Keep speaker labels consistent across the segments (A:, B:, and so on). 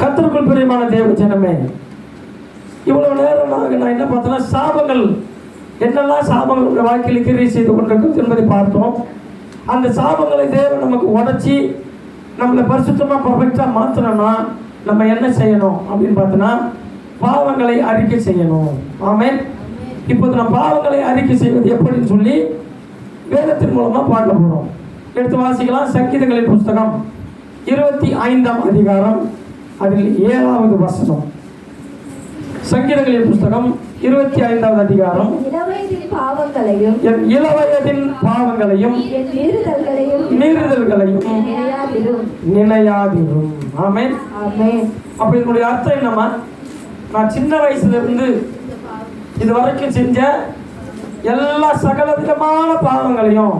A: கத்தருக்குள் பிரியமான தேவ ஜனமே இவ்வளவு நேரம் நாங்கள் நான் என்ன பார்த்தோன்னா சாபங்கள் என்னெல்லாம் சாபங்கள் உங்கள் வாழ்க்கையில் கிரியை செய்து கொண்டிருக்கிறது என்பதை பார்த்தோம். அந்த சாபங்களை தேவன் நமக்கு உடச்சி நம்மளை பரிசுத்தமாக பர்ஃபெக்டாக மாற்றணும்னா நம்ம என்ன செய்யணும் அப்படின்னு பார்த்தோன்னா பாவங்களை அறிக்கை செய்யணும். ஆமே இப்போது நம்ம பாவங்களை அறிக்கை செய்வது எப்படின்னு சொல்லி வேதத்தின் மூலமாக பார்க்க போகிறோம் எடுத்து வாசிக்கலாம் சங்கீதங்களின் புஸ்தகம் இருபத்தி ஐந்தாம் அதிகாரம். அதில் ஏழாவது வசனம். சங்கீதங்களின் புஸ்தகம் இருபத்தி ஐந்தாவது அதிகாரம்.
B: பாவங்களையும்
A: இளவயதின் பாவங்களையும்
B: மீறுதல்களையும் நினையாதிரும்.
A: ஆமென். அப்ப இதனுடைய அர்த்தம் என்னம்மா? நான் சின்ன வயசுல இருந்து இது வரைக்கும் செஞ்ச எல்லா சகல விதமான பாவங்களையும்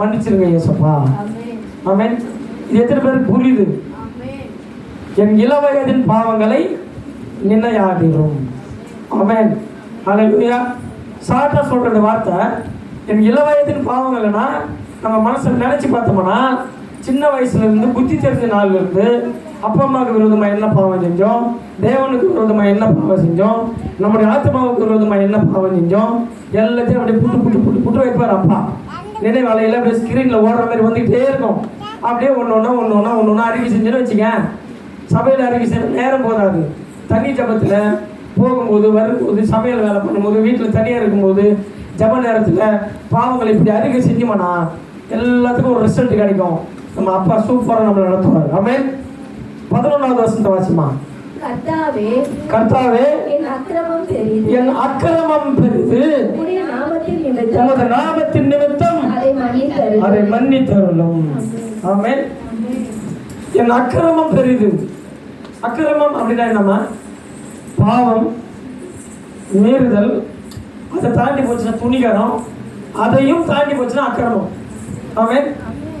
A: மன்னிச்சிருங்க இயேசப்பா
B: ஆமென்.
A: ஆமென். இது எத்தனை பேருக்கு புரியுது? என் இளவயதின் பாவங்களை நினையாகிறோம் அவன் ஹalleluya. சாட்டா சொல்ற வார்த்தை என் இளவயதின் பாவங்கள்னா நம்ம மனசில் நினைச்சு பார்த்தோம்னா சின்ன வயசுல இருந்து புத்தி தெரிஞ்ச நாள்ல இருந்து அப்பா அம்மாவுக்கு விரோதமா என்ன பாவம் செஞ்சோம்? தேவனுக்கு விரோதமா என்ன பாவம் செஞ்சோம்? நம்முடைய ஆத்மாவுக்கு விரோதமா என்ன பாவம் செஞ்சோம்? எல்லாத்தையும் அப்படியே புட்டு புட்டு புட்டு புட்டு வைப்பார் அப்பா. நினைவாலையில அப்படியே ஸ்கிரீன்ல ஓடுற மாதிரி வந்துகிட்டே இருக்கும். அப்படியே ஒன்று ஒன்றா ஒன்று ஒன்றா ஒன்று ஒன்றா அறிக்கை செஞ்சுன்னு வச்சுக்க சபையில் அறிக்கை செய்ய நேரம் போதாது. தனி ஜபத்தில் போகும்போது வரும்போது சமையல் வேலை பண்ணும்போது வீட்டில் தனியாக இருக்கும்போது ஜப நேரத்தில் பாவங்களை இப்படி அறிக்கை செஞ்சோம்னா எல்லாத்துக்கும் ஒரு ரிசல்ட் கிடைக்கும். நம்ம அப்பா சூப்பராக நம்மளை நடத்துவார். ஆமென் பதினொன்றாவது வருஷத்தை வாசிமா.
B: கர்த்தாவே
A: கர்த்தாவே
B: என் அக்கிரமம் பெரிது.
A: என் அக்கிரமம் பெரிது. உமது நாமத்தின் நிமித்தம்
B: அதை மன்னித்தருளும்.
A: ஆமென் என் அக்கிரமம் பெரிது. அக்கிரமம் அப்படின்னா என்னம்மா? பாவம் மீறுதல் அதை தாண்டி போச்சுன்னா துணிகரம் அதையும் தாண்டி போச்சுன்னா அக்கிரமம். அவன்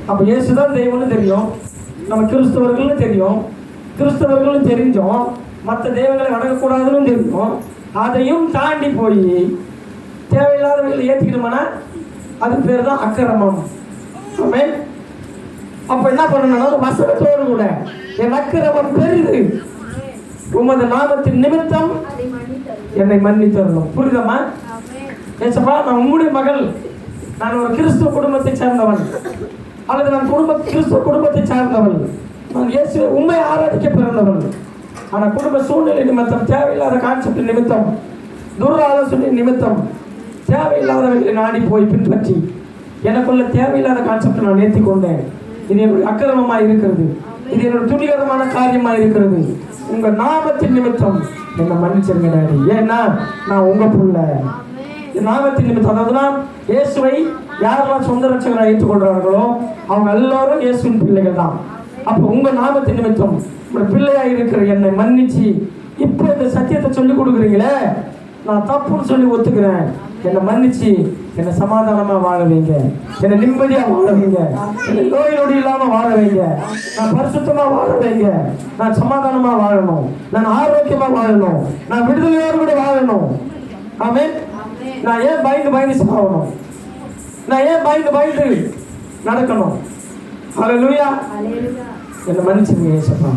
A: அப்போ இயேசுதான் தெய்வம்னு தெரியும். நம்ம கிறிஸ்தவர்கள்னு தெரியும். கிறிஸ்தவர்கள்னு தெரிஞ்சோம். மற்ற தெய்வங்களை வணங்கக்கூடாதுன்னு தெரியும் அதையும் தாண்டி போய் தேவையில்லாதவர்களை ஏற்றிக்கணுமானா அது பேர் தான் அக்கிரமம். அவன் அப்ப என்ன பண்ணணும்னா ஒரு வசனத்தோடு கூட. என் அக்கிரமம் பெரிது. உமது நாமத்தின் நிமித்தம் என்னை மன்னித்தரணும் புரியுதம்மா? ஏசப்பா நான் உம்முடைய மகள். நான் ஒரு கிறிஸ்துவ குடும்பத்தை சேர்ந்தவன் அல்லது நான் குடும்ப கிறிஸ்துவ குடும்பத்தை சார்ந்தவள். நான் இயேசு உண்மை ஆராதிக்க பிறந்தவள். ஆனால் குடும்ப சூழ்நிலை நிமித்தம் தேவையில்லாத கான்செப்ட் நிமித்தம் துர ஆலோசனை நிமித்தம் தேவையில்லாதவர்களை நாடி போய் பின்பற்றி. எனக்குள்ள தேவையில்லாத கான்செப்டை நான் ஏற்றி கொண்டேன் இது என்னுடைய அக்கிரமமாக இருக்கிறது. இது என்னுடைய துணிகரமான காரியமாக இருக்கிறது. உங்கள் நாமத்தின் நிமித்தம் என்னை மன்னிச்சிருங்க டாடி. ஏன்னா நான் உங்கள் புள்ள. நாமத்தின் நிமித்தம் அதாவதுனா இயேசுவை யாரெல்லாம் சொந்த ரட்சகராக ஏற்றுக்கொள்கிறார்களோ அவங்க எல்லாரும் இயேசுவின் பிள்ளைகள் தான். அப்போ உங்கள் நாமத்தின் நிமித்தம் உங்கள் பிள்ளையாக இருக்கிற என்னை மன்னிச்சு இப்போ இந்த சத்தியத்தை சொல்லி கொடுக்குறீங்களே நான் தப்புன்னு சொல்லி ஒத்துக்கிறேன். என்னை மன்னிச்சு என்னை சமாதானமா வாழ வைங்க. என்னை நிம்மதியா வாழ வைங்க. என்னை நோய் நொடி இல்லாம வாழ வைங்க. நான் பரிசுத்தமா வாழ வைங்க. நான் சமாதானமா வாழணும். நான் ஆரோக்கியமா வாழணும். நான் விடுதலையோடு கூட வாழணும். ஆமென். நான் ஏன் பயந்து பயந்து சாகணும் நான் ஏன் பயந்து பயந்து நடக்கணும்? ஹalleluya.
B: அல்லேலூயா
A: என்னை மன்னிச்சுங்க ஏசப்பா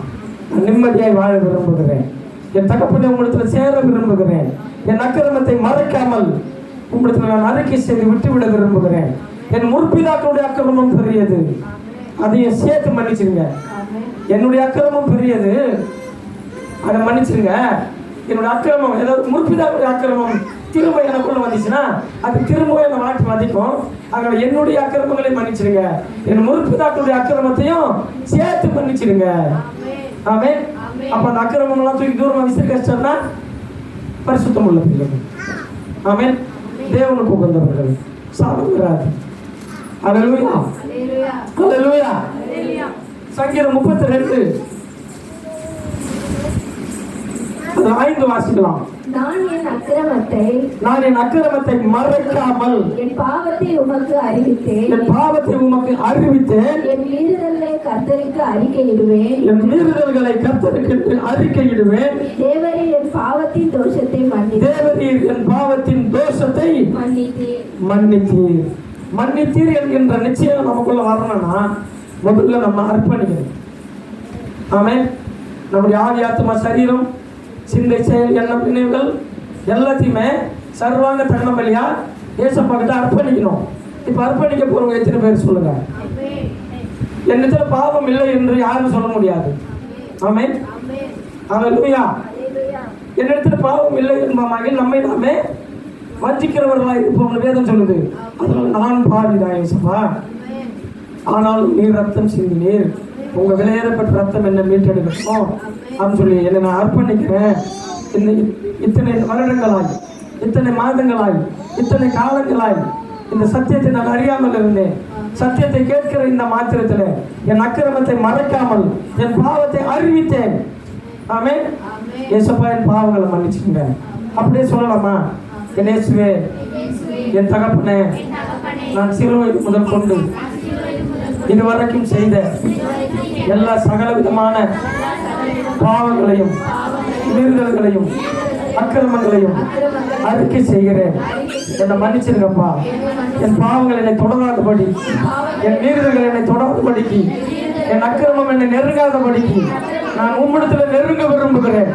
A: நான் நிம்மதியாய் வாழ விரும்புகிறேன். என் தகப்பனை உங்களிடத்தில் சேர விரும்புகிறேன். என் அக்கிரமத்தை மறைக்காமல் உங்களிடத்தில் நான் அறிக்கை செய்து விட்டுவிட விரும்புகிறேன். என் முற்பிதாக்களுடைய அக்கிரமம் பெரியது. அதையும் சேர்த்து மன்னிச்சிருங்க. என்னுடைய அக்கிரமம் பெரியது. அதை மன்னிச்சிருங்க. என்னோட அக்கிரமம் ஏதாவது முற்பிதாவுடைய அக்கிரமம் திரும்ப எனக்குள்ள வந்துச்சுன்னா அது திரும்ப என்னை மாற்றி மதிக்கும் அதனால என்னுடைய அக்கிரமங்களை மன்னிச்சிருங்க. என் முற்பிதாக்களுடைய அக்கிரமத்தையும் சேர்த்து மன்னிச்சிருங்க.
B: ஆமென்.
A: ஆமே. அப்ப அந்த அக்கிரமம் எல்லாம் தூக்கி தூரமா விசிறி கஷ்டம்னா பரிசுத்தம் உள்ள பிள்ளைகள் ஆமென். தேவனுக்கு உகந்தவர்கள். அல்லேலூயா
B: அல்லேலூயா
A: அல்லேலூயா சங்கீதம் முப்பத்தி ரெண்டு. அது ஐந்து வாசிக்கலாம்.
B: நான் என் அக்கிரமத்தை
A: நான் என் அக்கிரமத்தை மறைக்காமல்
B: என் பாவத்தை உமக்கு அறிவித்தேன்.
A: என் பாவத்தை உமக்கு அறிவித்தேன்.
B: என் மீறுதலை கர்த்தருக்கு அறிக்கையிடுவேன்.
A: என் மீறுதல்களை கர்த்தருக்கு அறிக்கையிடுவேன்.
B: தேவரே என் பாவத்தின் தோஷத்தை மன்னித்து
A: தேவரீர் என் பாவத்தின் தோஷத்தை
B: மன்னித்தேன்.
A: மன்னித்தீர் மன்னித்தீர் என்கின்ற நிச்சயம் நமக்குள்ள வரணும்னா முதல்ல நம்ம அர்ப்பணிக்கணும். ஆமென். நம்முடைய ஆவி ஆத்மா சரீரம் சிந்தை செயல் எண்ணம் நினைவுகள் எல்லாத்தையுமே சர்வாங்க தன்மை பலியா ஏசப்பாக்கிட்ட அர்ப்பணிக்கணும். இப்போ அர்ப்பணிக்க போறவங்க எத்தனை பேர் சொல்லுங்க? என்னிடத்துல பாவம் இல்லை என்று யாரும் சொல்ல முடியாது. ஆமே அவன் லூயா என்னிடத்துல பாவம் இல்லை என்பமாக நம்மை நாமே வஞ்சிக்கிறவர்களாக இருப்போம்னு வேதம் சொல்லுது. அதனால் நான் பாவிதான் ஏசப்பா ஆனால் நீர் ரத்தம் சிந்தினீர். உங்க விலையேறப்பட்ட ரத்தம் என்ன மீட்டெடுக்கணும் அப்படின்னு சொல்லி என்னை நான் அர்ப்பணிக்கிறேன். இந்த இத்தனை வருடங்களாய் இத்தனை மாதங்களாய் இத்தனை காலங்களாய் இந்த சத்தியத்தை நான் அறியாமல் இருந்தேன். சத்தியத்தை கேட்கிற இந்த மாத்திரத்தில் என் அக்கிரமத்தை மறைக்காமல் என் பாவத்தை அறிவித்தேன். ஆமே ஏசப்பா என் பாவங்களை மன்னிச்சுங்க அப்படியே சொல்லலாமா? என் இயேசுவே என் தகப்பனே நான் சிறுவை முதல் கொண்டு இதுவரைக்கும் செய்த எல்லா சகல விதமான பாவங்களையும் மீறுதல்களையும் அக்கிரமங்களையும் அறிக்கை செய்கிறேன். என்னை மன்னிச்சிருங்கப்பா. என் பாவங்கள் என்னை தொடராதபடி என் மீறுதல்கள் என்னை தொடராதபடிக்கு என் அக்கிரமம் என்னை நெருங்காதபடிக்கு நான் உம்மிடத்தில் நெருங்க விரும்புகிறேன்.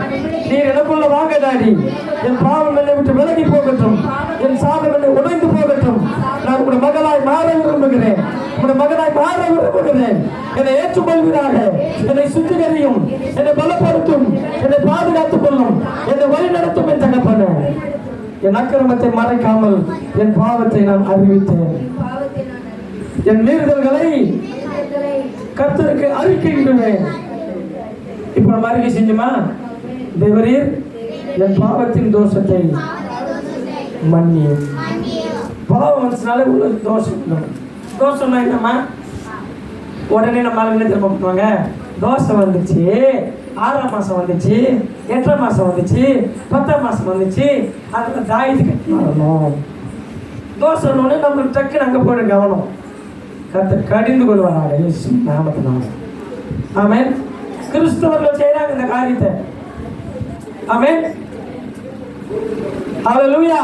A: நீர் எனக்குள்ள வாங்க டாடி என் பாவம் என்னை விட்டு விலகி போகட்டும். என் சாதம் என்னை உடைந்து போகட்டும். நான் உங்களுடைய மகளாய் மாற விரும்புகிறேன். உங்களுடைய மகனாய் மாற விரும்புகிறேன் என்னை ஏற்றுக்கொள்வீராக. என்னை சுத்திகரியும். என்னை பலப்படுத்தும். என்னை பாதுகாத்துக் கொள்ளும். என்னை வழி நடத்தும் என் தகப்பன. என் அக்கிரமத்தை மறைக்காமல் என் பாவத்தை நான் அறிவித்தேன். என் மீறுதல்களை கர்த்தருக்கு அறிக்கையிடுவேன் இப்ப நம்ம அறிக்கை செஞ்சுமா? தேவரீர் என் பாவத்தின் தோஷத்தை மன்னியும். பாவம் வந்துச்சுனாலே உள்ள தோஷம். தோசை தோஷம்னா என்னம்மா? உடனே நம்ம என்ன திரும்ப பண்ணுவாங்க தோசை வந்துச்சு ஆறாம் மாதம் வந்துச்சு எட்டாம் மாதம் வந்துச்சு பத்தாம் மாதம் வந்துச்சு அதில் தாயத்து கட்டி வரணும். தோசை ஒன்று நம்மளுக்கு டக்குன்னு அங்கே போயிட கவனம். கற்று கடிந்து கொள்வாராக இயேசு நாமத்தினால. ஆமே கிறிஸ்தவர்கள் செய்கிறாங்க இந்த காரியத்தை. ஆமென். ஹalleluya.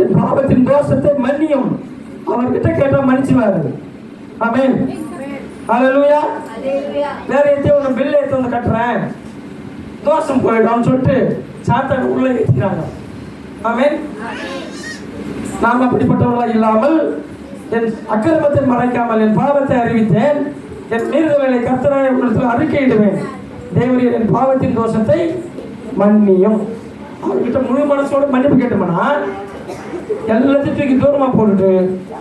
A: என் பாவத்தின் தோஷத்தை மன்னியும். அவர்கிட்ட கேட்டா மன்னிச்சுவாரு. ஆமென். ஹalleluya. வேற எத்தையும் ஒன்று பில் எடுத்து வந்து கட்டுறேன். தோஷம் போயிடும்னு சொல்லிட்டு சாத்தான் உள்ள ஏற்றிக்கிறாங்க ஆமென். நாம் அப்படிப்பட்டவர்களா இல்லாமல் என் அக்கிரமத்தை மறைக்காமல் என் பாவத்தை அறிவித்தேன். என் மீறுதல்களை கர்த்தராய் உள்ளத்தில் அறிக்கையிடுவேன். தேவரீர் என் பாவத்தின் தோஷத்தை மன்னியும். அவர்கிட்ட முழு மனசோட மன்னிப்பு கேட்டோம்னா எல்லாத்தையும் தூக்கி தூரமா போட்டுட்டு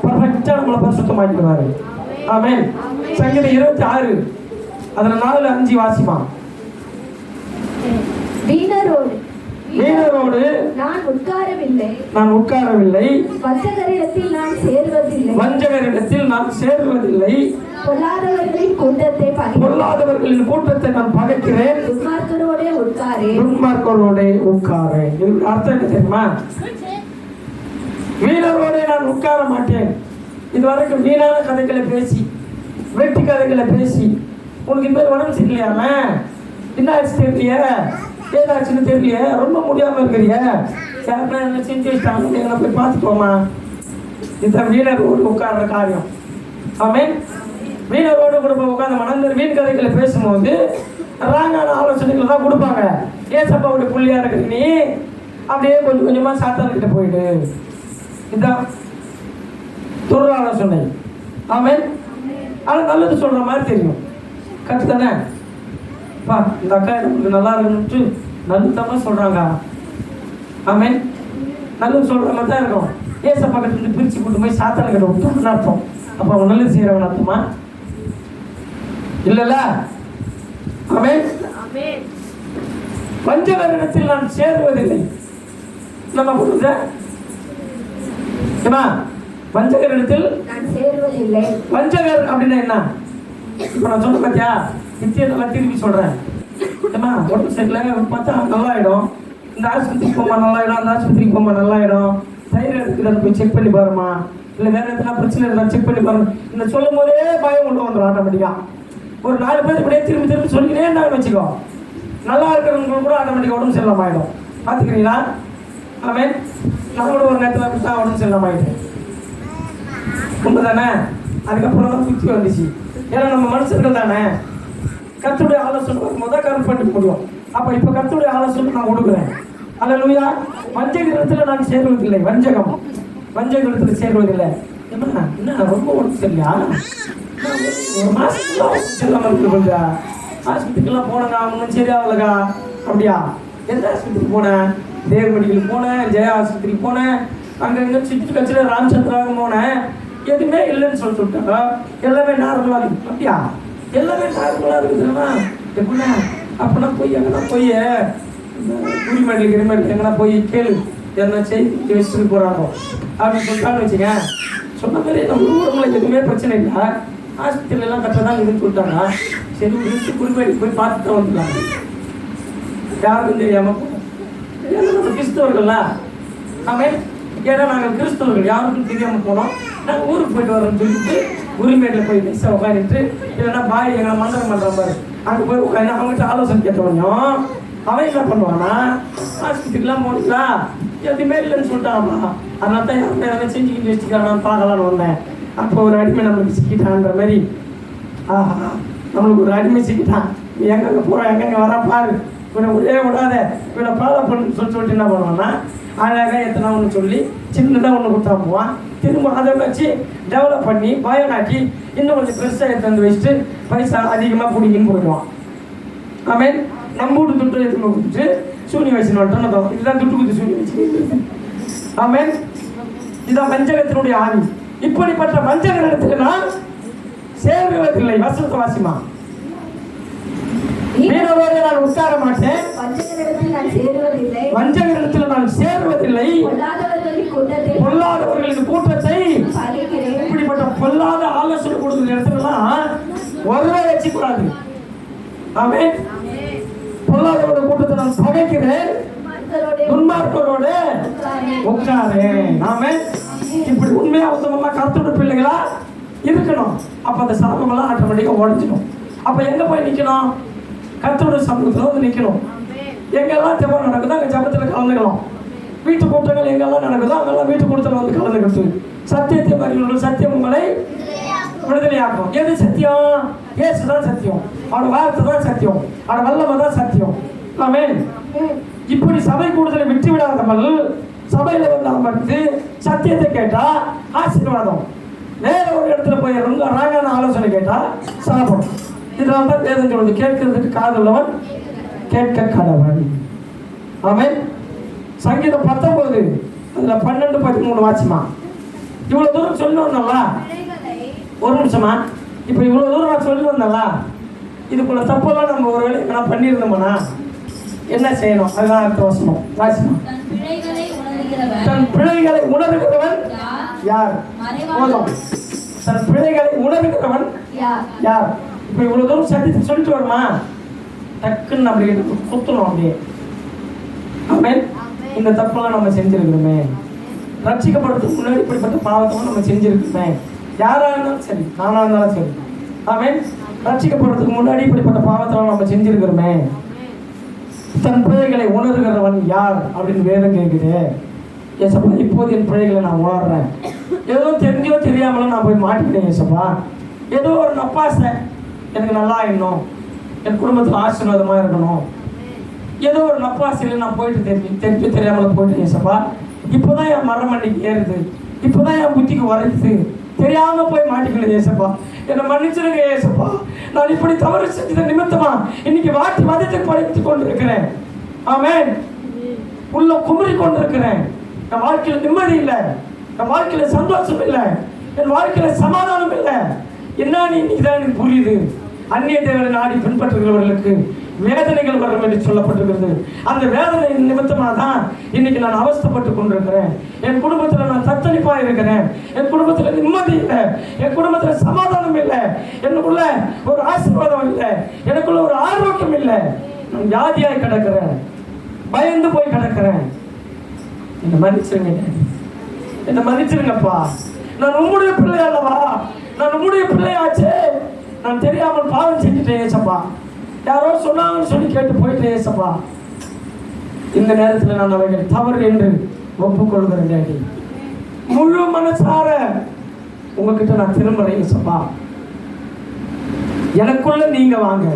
A: பர்ஃபெக்டா நம்மளை பரிசுத்தமாக்கிடுவாரு ஆமென் சங்கீதம் இருபத்தி ஆறு அதுல நாலு அஞ்சு வாசிமா
B: வீணரோடு.
A: வீணரோடு.
B: நான் உட்காரவில்லை.
A: நான் உட்காரவில்லை.
B: வஞ்சகரிடத்தில் நான் சேர்வதில்லை.
A: வஞ்சகரிடத்தில் நான் சேருவதில்லை.
B: பொல்லாதவர்களின் கூட்டத்தை
A: பொல்லாதவர்களின் கூட்டத்தை நான் பகைக்கிறேன்.
B: துன்மார்க்கரோடே உட்காரே
A: துன்மார்க்கரோட உட்காரேன். அர்த்தம் என்ன தெரியுமா? மீனவரோடு நான் உட்கார மாட்டேன். இது வரைக்கும் வீணான கதைகளை பேசி வெட்டி கதைகளை பேசி உனக்கு இந்த மாதிரி உடம்பு சரியில்லையாம? என்ன ஆச்சு தெரியலையே? ஏதாச்சுன்னு தெரியலையே? ரொம்ப முடியாம இருக்கிறியே? யாருன்னா என்ன செஞ்சு வச்சிட்டாங்க. எங்களை போய் பார்த்துக்கோமா? இதுதான் வீணரோடு உட்கார்ற காரியம். ஆமென். வீணரோடு கூட போய் உட்காந்து மனந்த வீண் கதைகளை பேசும்போது ராங்கான ஆலோசனைகளை தான் கொடுப்பாங்க. ஏசப்பாவுடைய புள்ளியாக இருக்கு நீ அப்படியே கொஞ்சம் கொஞ்சமாக சாத்தான்கிட்ட போயிடு. இதுதான் துர் ஆலோசனை ஆமென். ஆனா நல்லது சொல்ற மாதிரி தெரியும். கரெக்ட் தானே? பா இந்த அக்கா எனக்கு நல்லா இருக்குன்ட்டு நல்லதமா சொல்றாங்க. ஆமென். நல்லது சொல்ற மாதிரி தான் இருக்கும். ஏச பக்கத்துல இருந்து பிரிச்சு கொண்டு போய் சாத்தான கிட்ட விட்டான்னு அர்த்தம். அப்ப அவன் நல்லது செய்யறவன் அர்த்தமா? இல்லல்ல? ஆமென். வஞ்சகரிடத்தில் நான் சேருவதில்லை. நம்ம புரியுதா ஏமா வஞ்சகரிடத்தில்? வஞ்சகர் அப்படின்னா என்ன? இப்போ நான் சொன்ன பார்த்தியா நித்திய நல்லா திருப்பி சொல்கிறேன் ஏமா உடம்பு சரியில்லை பார்த்தா நல்லாயிடும். இந்த ஆஸ்பத்திரிக்கு போமா நல்லாயிடும். அந்த ஆஸ்பத்திரிக்கு போமா நல்லாயிடும். இருக்குதான்னு போய் செக் பண்ணி பாருமா இல்லை வேற எதனா பிரச்சனை இருந்தா செக் பண்ணி பாருங்க இந்த சொல்லும் போதே பயம் உள்ள வந்துடும் ஆட்டோமேட்டிக்காக ஒரு நாலு பேர் இப்படியே திரும்பி திரும்பி சொல்லிக்கிட்டே இருந்தாலும் வச்சுக்கோ. நல்லா இருக்கிறவங்களுக்கு கூட ஆட்டோமேட்டிக்காக உடம்பு சரியில்லாம ஆகிடும் பார்த்துக்கிறீங்களா? ஆமென். அதோட ஒரு நேரத்தில் மிஸ் ஆகணும்னு சொல்லி நம்ம ஆகிட்டேன் உண்மைதானே? அதுக்கப்புறம் தான் புத்தி வந்துச்சு. ஏன்னா நம்ம மனுஷர்கள் தானே? கத்துடைய ஆலோசனை வரும்போது தான் கருத்து பண்ணி முடியும் அப்போ இப்போ கத்துடைய ஆலோசனை நான் கொடுக்குறேன். அல்லேலூயா வஞ்சகத்தில் நான் சேருவதில்லை. வஞ்சகம். வஞ்சகத்தில் சேருவதில்லை. என்ன என்ன ரொம்ப ஒன்று சரியா ஒரு மாசத்துக்கு செல்லாம கொஞ்சம் ஆஸ்பத்திரிக்கெல்லாம் போனேங்க ஒன்றும் சரியாகலக்கா? அப்படியா? எந்த ஆஸ்பத்திரிக்கு போனேன் தேவ் போனேன் ஜெயா ஆஸ்பத்திரிக்கு போனேன் அங்கே இங்கே சுற்றி கட்சியில் ராமச்சந்திராவுக்கு போனேன் எதுவுமே இல்லைன்னு சொல்லி சொல்லிட்டாங்க. எல்லாமே நார்மலாக இருக்கு அப்படியா? எல்லாமே நார்மலாக இருக்குதுன்னா எப்படின்னா அப்படின்னா போய் எங்கன்னா போய் குடிமேட்டில் கிரிமேட்டில் எங்கன்னா போய் கேளு. என்ன செய்தி வச்சுட்டு போகிறாங்க அப்படின்னு சொல்லிட்டான்னு வச்சுங்க சொன்ன மாதிரி நம்ம ஊரில் எதுவுமே பிரச்சனை இல்லை. ஹாஸ்பிட்டல் எல்லாம் கரெக்டாக தான் இருக்குன்னு சொல்லிட்டாங்க. சரி விட்டு போய் பார்த்து தான் வந்துடலாம். யாருக்கும் தெரியாம போனோம். ஏன்னா நம்ம கிறிஸ்தவர்கள்ல. ஆமே. ஏன்னா நாங்கள் கிறிஸ்தவர்கள். யாருக்கும் தெரியாம போனோம். நாங்கள் ஊருக்கு போயிட்டு வரோம்னு சொல்லிட்டு உரிமையில போய் மிஸ்ஸை உட்காந்துட்டு இல்லைன்னா பாய் எங்களை மந்திரம் பண்ற மாதிரி. அங்கே போய் உட்காந்து அவங்ககிட்ட ஆலோசனை கேட்டவனையும் அவன் என்ன பண்ணுவானா ஆஸ்பத்திரிக்கெல்லாம் போனீங்களா எதுவுமே இல்லைன்னு சொல்லிட்டாமா அதனால தான் யாருமே எதனா செஞ்சுக்கிட்டு வச்சுக்கிறான் பார்க்கலான்னு வந்தேன். அப்போ ஒரு அடிமை நம்மளுக்கு சிக்கிட்டான்ற மாதிரி. ஆஹா. நம்மளுக்கு ஒரு அடிமை சிக்கிட்டான். நீ எங்கெங்க போகிறோம் எங்கெங்கே வர பாரு. இவனை ஒரே விடாத இவனை ஃபாலோ பண்ணு சொல்லி சொல்லிட்டு என்ன பண்ணுவான்னா அழகாக எத்தனை ஒன்று சொல்லி சின்னதாக ஒன்று கொடுத்தா போவான். திரும்ப அதை வச்சு டெவலப் பண்ணி பயனாக்கி இன்னும் கொஞ்சம் பெருசாக எடுத்து வந்து வச்சுட்டு பைசா அதிகமாக பிடிக்கின்னு போயிடுவான். ஆமே நம்ம வீட்டு துட்டு எடுத்து கொடுத்துட்டு சூனி வயசு வந்துட்டோம் இதுதான் துட்டு குத்து சூனி வச்சு. ஆமே இதுதான் வஞ்சகத்தினுடைய ஆணி இப்படிப்பட்ட வஞ்சகரிடத்தில் நான் சேருவதில்லை. வசத்து வாசிமா மீனவரோடு நான் உட்கார மாட்டேன்
B: வஞ்சகரிடத்தில் நான் சேருவதில்லை.
A: வஞ்சகரிடத்தில் நான் சேருவதில்லை.
B: பொல்லாதவர்களின் கூட்டத்தை
A: இப்படிப்பட்ட பொல்லாத ஆலோசனை கொடுக்குற இடத்துலலாம் ஒருவே வச்சுக்கூடாது. ஆமே பொல்லாதவரோட கூட்டத்தை நான் பகைக்கிறேன். துன்மார்க்கரோட. உட்காரு ஆமே இப்படி உண்மையா உத்தமமா கருத்துடைய பிள்ளைகளா இருக்கணும். அப்ப அந்த சாபமெல்லாம் ஆட்டோமேட்டிக்கா உடஞ்சிடும் அப்ப எங்க போய் நிக்கணும்? கத்தோட சமூகத்தில் வந்து நிற்கணும் எங்கெல்லாம் ஜபம் நடக்குதோ அங்கே ஜபத்தில் கலந்துக்கலாம். வீட்டு கூட்டங்கள் எங்கெல்லாம் நடக்குதோ அங்கெல்லாம் வீட்டு கூட்டத்தில் வந்து கலந்துக்கிறது. சத்தியத்தை அறிவுள்ள சத்தியம் உங்களை விடுதலையாக்கும். எது சத்தியம்? இயேசு தான் சத்தியம். அவனோட வார்த்தை தான் சத்தியம். அவனோட வல்லமை தான் சத்தியம். ஆமே இப்படி சபை கூடுதலை விட்டு விடாதவள் சபையில் வந்து அமர்ந்து சத்தியத்தை கேட்டா ஆசீர்வாதம். வேற ஒரு இடத்துல போய் ரொம்ப ராங்கான ஆலோசனை கேட்டா சாப்பிடும். இதனால தான் வேதம் சொல்லுது. கேட்கறதுக்கு காதுள்ளவன் கேட்க கடவன் ஆமென். சங்கீதம் பத்தொன்பது அதுல பன்னெண்டு பதிமூணு வாட்சிமா இவ்வளவு தூரம் சொல்லணும்ல ஒரு நிமிஷமா. இப்போ இவ்வளவு தூரம் நான் சொல்லி வந்தேன்ல இதுக்குள்ள தப்பெல்லாம் நம்ம ஒரு வேலை நான் பண்ணியிருந்தோம்னா என்ன செய்யணும்? அதுதான் அடுத்த வசனம். வாசிக்கணும்
C: தன் பிழைகளை உணர்கிறவன் யார்?
A: போதும். தன் பிழைகளை உணர்கிறவன்
B: யார்?
A: யார்? இப்போ இவ்வளவு தூரம் சத்தியத்தை சொல்லிட்டு வருமா? டக்குன்னு அப்படி குத்தணும் அப்படியே. ஆமென். இந்த தப்பெல்லாம் நம்ம செஞ்சிருக்கிறோமே ரட்சிக்கப்படுறதுக்கு முன்னாடி இப்படிப்பட்ட பாவத்தை நம்ம செஞ்சிருக்கிறோமே யாரா இருந்தாலும் சரி நானா இருந்தாலும் சரி. ஆமென். ரட்சிக்கப்படுறதுக்கு முன்னாடி இப்படிப்பட்ட பாவத்தெல்லாம் நம்ம செஞ்சிருக்கிறோமே தன் பிழைகளை உணர்கிறவன் யார் அப்படின்னு வேதம் கேட்குது. ஏசப்பா இப்போது என் பிழைகளை நான் உணர்றேன். ஏதோ தெரிஞ்சோ தெரியாமலோ நான் போய் மாட்டிக்கிட்டேன் ஏசப்பா. ஏதோ ஒரு நப்பாசை எனக்கு நல்லா ஆயிடணும். என் குடும்பத்தில் ஆசீர்வாதமாக இருக்கணும். ஏதோ ஒரு நப்பாசையில் நான் போயிட்டு தெரிஞ்சு தெரிஞ்சு போயிட்டு போயிட்டேன் ஏசப்பா இப்போதான் என் மரம் மண்டிக்கு ஏறுது. இப்போ தான் என் புத்திக்கு வரைக்குது. தெரியாமல் போய் மாட்டிக்கல ஏசப்பா. என்னை மன்னிச்சிருங்க ஏசப்பா. நான் இப்படி தவறு செஞ்சதை நிமித்தமா இன்னைக்கு வாட்டி மதத்தை படைத்து கொண்டிருக்கிறேன். ஆமேன். உள்ள குமரி கொண்டிருக்கிறேன். என் வாழ்க்கையில் நிம்மதி இல்லை. என் வாழ்க்கையில் சந்தோஷம் இல்லை. என் வாழ்க்கையில் சமாதானம் இல்லை. என்ன நீ தான் எனக்கு புரியுது. அந்நிய தேவனை நாடி பின்பற்றுகிறவர்களுக்கு வேதனைகள் வரும் என்று சொல்லப்பட்டிருக்கிறது. அந்த வேதனை நிமித்தமாக தான் இன்னைக்கு நான் அவஸ்தைப்பட்டு கொண்டிருக்கிறேன். என் குடும்பத்தில் நான் தத்தளிப்பாக இருக்கிறேன். என் குடும்பத்தில் நிம்மதி இல்லை. என் குடும்பத்தில் சமாதானம் இல்லை. எனக்குள்ள ஒரு ஆசீர்வாதம் இல்லை. எனக்குள்ள ஒரு ஆரோக்கியம் இல்லை. நான் வியாதியாய் கிடக்கிறேன். பயந்து போய் கிடக்கிறேன். என்னை மன்னிச்சிருங்க. டாடி. என்னை மன்னிச்சிருங்கப்பா. நான் உங்களுடைய பிள்ளை அல்லவா நான் உங்களுடைய பிள்ளையாச்சே. நான் தெரியாமல் பாவம் செஞ்சுட்டேன் ஏசப்பா. யாரோ சொன்னாங்கன்னு சொல்லி கேட்டு போயிட்டேன் ஏசப்பா. இந்த நேரத்தில் நான் அவைகள் தவறு என்று ஒப்புக்கொள்கிறேன் டேடி. முழு மனசார உங்ககிட்ட நான் திரும்புறேன் ஏசப்பா. எனக்குள்ள நீங்க வாங்க.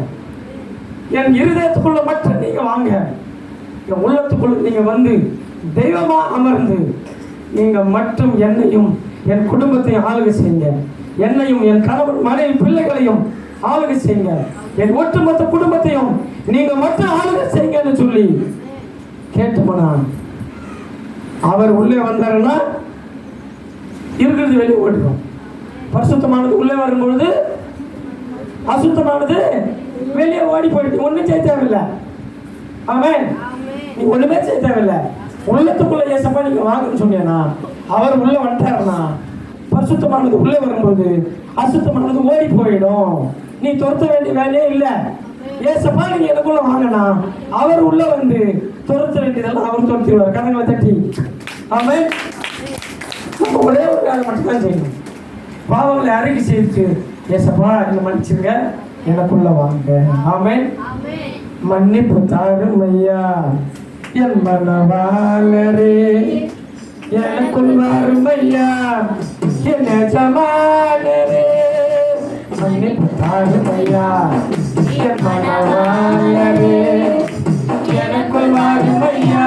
A: என் இருதயத்துக்குள்ள மட்டும் நீங்க வாங்க. என் உள்ளத்துக்குள்ள நீங்க வந்து தெய்வமா அமர்ந்து நீங்க மட்டும் என்னையும் என் குடும்பத்தையும் ஆளுகை செய்யுங்க. என்னையும் என் கணவன் மனைவி பிள்ளைகளையும் ஆளுகை செய்யுங்க. என் ஒட்டுமொத்த குடும்பத்தையும் நீங்க மட்டும் ஆளுகை செய்யுங்கன்னு சொல்லி கேட்டோம்னா அவர் உள்ளே வந்தாருன்னா இருக்கிறது வெளியே ஓடிடும் பரிசுத்தமானது உள்ளே வரும்பொழுது அசுத்தமானது வெளியே ஓடி போயிட்டு ஒன்றும் செய்ய தேவையில்லை. ஆமென். நீ ஒண்ணுமே செய்ய தேவையில்லை. உள்ளத்துக்குள்ள ஏசப்பா நீங்க வாங்கன்னு சொன்னீங்கன்னா அவர் உள்ள வந்துட்டாருன்னா பரிசுத்தமானது உள்ளே வரும்போது அசுத்தமானது ஓடி போயிடும். நீ துரத்த வேண்டிய வேலையே இல்லை. ஏசப்பா நீங்க எனக்குள்ள வாங்கினா அவர் உள்ள வந்து துரத்த வேண்டியதெல்லாம் அவர் துரத்திடுவார். கரங்களை தட்டி. ஆமென். நம்ம ஒரே ஒரு வேலை மட்டும்தான் செய்யணும். பாவங்களை அறிக்கை செய்து ஏசப்பா என்ன மன்னிச்சுங்க எனக்குள்ள வாங்க. ஆமென். மன்னிப்பு தாரும் ஐயா என் மனவாளரே. எனக்குள் வரும் ஐயா என்ன சமானரே மண்ணில் வாழும் ஐயா என் மனவாயரே எனக்குள் வாழும் ஐயா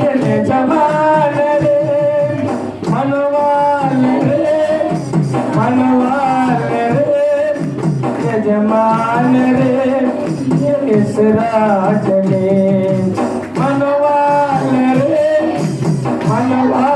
A: என்ன சமானரே மனவாளரே மனவாளரே எஜமானரே எஸ்ராஜனே Yeah.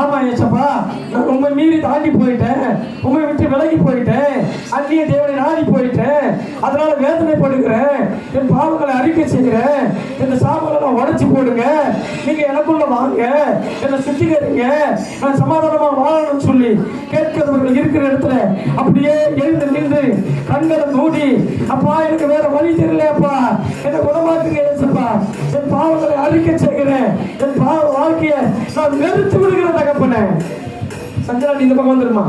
A: ஆமா ஏசப்பா நான் உண்மை மீறி தாண்டி போயிட்டேன். உண்மை விட்டு விலகி போயிட்டேன். அந்நிய தேவனை நாடி போயிட்டேன். அதனால வேதனைப்படுகிறேன் என் பாவங்களை அறிக்கை செய்கிறேன். இந்த சாபங்களை நான் உடைச்சு போடுங்க. நீங்க எனக்குள்ள வாங்க. என்னை சுத்திகரிங்க. நான் சமாதானமா வாழணும்னு சொல்லி கேட்கிறவர்கள் இருக்கிற இடத்துல அப்படியே எழுந்து நின்று கண்களை மூடி அப்பா எனக்கு வேற வழி தெரியலையப்பா. என்னை குணமாக்குங்க ஏசப்பா என் பாவங்களை அறிக்கை செய்கிறேன். என் பாவ வாழ்க்கையை நான் வெறுத்து விடுகிறேன் தகப்பன சந்திரன் இந்த பக்கம் வந்துருமா?